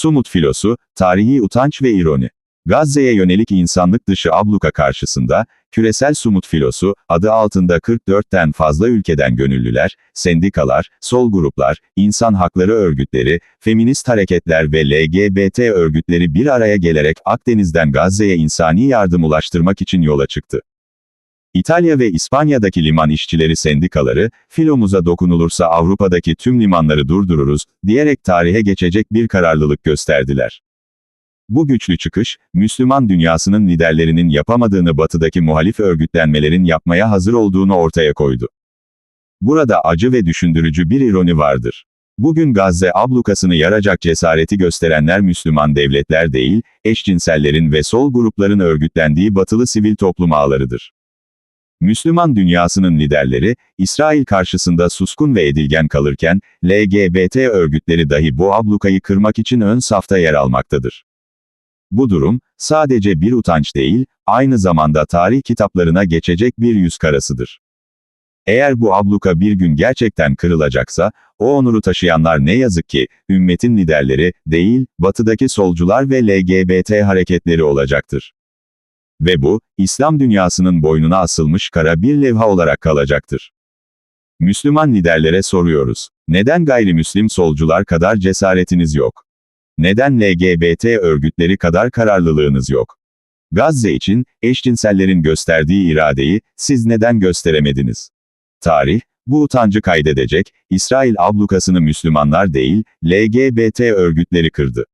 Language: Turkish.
Sumut filosu, tarihi utanç ve ironi. Gazze'ye yönelik insanlık dışı abluka karşısında, küresel sumut filosu, adı altında 44'ten fazla ülkeden gönüllüler, sendikalar, sol gruplar, insan hakları örgütleri, feminist hareketler ve LGBT örgütleri bir araya gelerek Akdeniz'den Gazze'ye insani yardım ulaştırmak için yola çıktı. İtalya ve İspanya'daki liman işçileri sendikaları, filomuza dokunulursa Avrupa'daki tüm limanları durdururuz, diyerek tarihe geçecek bir kararlılık gösterdiler. Bu güçlü çıkış, Müslüman dünyasının liderlerinin yapamadığını batıdaki muhalif örgütlenmelerin yapmaya hazır olduğunu ortaya koydu. Burada acı ve düşündürücü bir ironi vardır. Bugün Gazze ablukasını yaracak cesareti gösterenler Müslüman devletler değil, eşcinsellerin ve sol grupların örgütlendiği batılı sivil toplum ağlarıdır. Müslüman dünyasının liderleri, İsrail karşısında suskun ve edilgen kalırken, LGBT örgütleri dahi bu ablukayı kırmak için ön safta yer almaktadır. Bu durum, sadece bir utanç değil, aynı zamanda tarih kitaplarına geçecek bir yüz karasıdır. Eğer bu abluka bir gün gerçekten kırılacaksa, o onuru taşıyanlar ne yazık ki, ümmetin liderleri, değil, batıdaki solcular ve LGBT hareketleri olacaktır. Ve bu, İslam dünyasının boynuna asılmış kara bir levha olarak kalacaktır. Müslüman liderlere soruyoruz. Neden gayrimüslim solcular kadar cesaretiniz yok? Neden LGBT örgütleri kadar kararlılığınız yok? Gazze için, eşcinsellerin gösterdiği iradeyi, siz neden gösteremediniz? Tarih, bu utancı kaydedecek, İsrail ablukasını Müslümanlar değil, LGBT örgütleri kırdı.